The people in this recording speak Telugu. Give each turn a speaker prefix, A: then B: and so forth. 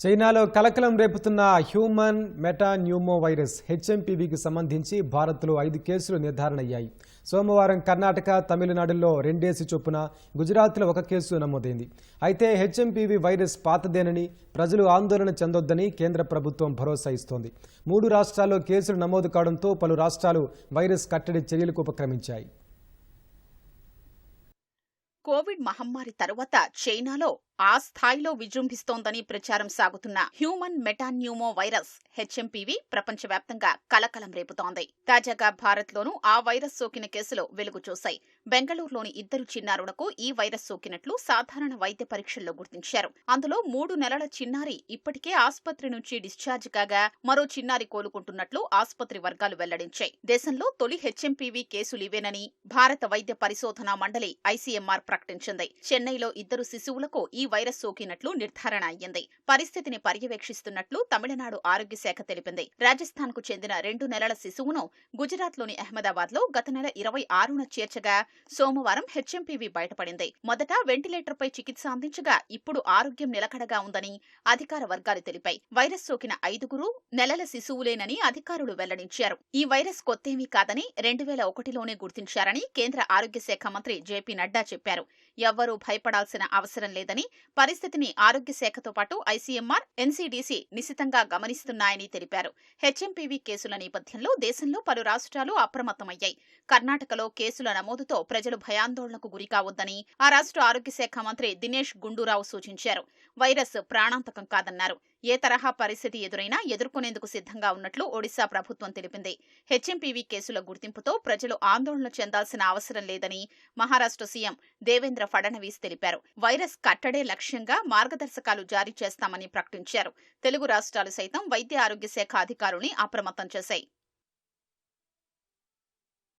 A: చైనాలో కలకలం రేపుతున్న హ్యూమన్ మెటాన్యూమో వైరస్ హెచ్ఎంపీవీకి సంబంధించి భారత్లో ఐదు కేసులు నిర్ధారణ అయ్యాయి సోమవారం కర్ణాటక తమిళనాడులో రెండేసి చొప్పున గుజరాత్లో ఒక కేసు నమోదైంది. అయితే హెచ్ఎంపీవీ వైరస్ పాతదేనని ప్రజలు ఆందోళన చెందొద్దని కేంద్ర ప్రభుత్వం భరోసా ఇస్తోంది. మూడు రాష్ట్రాల్లో కేసులు నమోదు కావడంతో పలు రాష్ట్రాలు వైరస్ కట్టడి చర్యలకు ఉపక్రమించాయి.
B: కోవిడ్ మహమ్మారి తరువాత చైనాలో ఆ స్థాయిలో విజృంభిస్తోందని ప్రచారం సాగుతున్న హ్యూమన్ మెటాన్యూమో వైరస్ హెచ్ఎంపీవి ప్రపంచవ్యాప్తంగా కలకలం రేపుతోంది. తాజాగా భారత్లోనూ ఆ వైరస్ సోకిన కేసులు వెలుగు చూశాయి. బెంగళూరులోని ఇద్దరు చిన్నారులకు ఈ వైరస్ సోకినట్లు సాధారణ వైద్య పరీక్షల్లో గుర్తించారు. అందులో మూడు నెలల చిన్నారి ఇప్పటికే ఆసుపత్రి నుంచి డిశ్చార్జ్ కాగా మరో చిన్నారి కోలుకుంటున్నట్లు ఆసుపత్రి వర్గాలు వెల్లడించాయి. దేశంలో తొలి హెచ్ఎంపీవీ కేసులివేనని భారత వైద్య పరిశోధనా మండలి ఐసీఎంఆర్ ప్రకటించింది. చెన్నైలో ఇద్దరు శిశువులకు ఈ వైరస్ సోకినట్లు నిర్ధారణ అయ్యింది. పరిస్థితిని పర్యవేక్షిస్తున్నట్లు తమిళనాడు ఆరోగ్య శాఖ తెలిపింది. రాజస్థాన్కు చెందిన రెండు నెలల శిశువును గుజరాత్లోని అహ్మదాబాద్లో గత నెల ఇరవై ఆరున చేర్చగా సోమవారం హెచ్ఎంపీవీ బయటపడింది. మొదట వెంటిలేటర్ పై చికిత్స అందించగా ఇప్పుడు ఆరోగ్యం నిలకడగా ఉందని అధికార వర్గాలు తెలిపాయి. వైరస్ సోకిన ఐదుగురు నెలల శిశువులేనని అధికారులు వెల్లడించారు. ఈ వైరస్ కొత్తేమీ కాదని రెండు వేల ఒకటిలోనే గుర్తించారని కేంద్ర ఆరోగ్య శాఖ మంత్రి జేపీ నడ్డా చెప్పారు. ఎవ్వరూ భయపడాల్సిన అవసరం లేదని పరిస్థితిని ఆరోగ్య శాఖతో పాటు ఐసీఎంఆర్ ఎన్సీడీసీ నిశితంగా గమనిస్తున్నాయని తెలిపారు. హెచ్ఎంపీవీ కేసుల నేపథ్యంలో దేశంలో పలు రాష్ట్రాలు అప్రమత్తమయ్యాయి. కర్ణాటకలో కేసుల నమోదుతో ప్రజలు భయాందోళనకు గురికావద్దని ఆ రాష్ట్ర ఆరోగ్య శాఖ మంత్రి దినేష్ గుండూరావు సూచించారు. వైరస్ ప్రాణాంతకం కాదన్నారు. ఏ తరహా పరిస్థితి ఎదురైనా ఎదుర్కొనేందుకు సిద్ధంగా ఉన్నట్లు ఒడిశా ప్రభుత్వం తెలిపింది. హెచ్ఎంపీవీ కేసుల గుర్తింపుతో ప్రజలు ఆందోళన చెందాల్సిన అవసరం లేదని మహారాష్ట్ర సీఎం దేవేంద్ర ఫడణవీస్ తెలిపారు. వైరస్ కట్టడే లక్ష్యంగా మార్గదర్శకాలు జారీ చేస్తామని ప్రకటించారు. తెలుగు రాష్ట్రాలు సైతం వైద్య ఆరోగ్య శాఖ అధికారుల్ని అప్రమత్తం చేశాయి.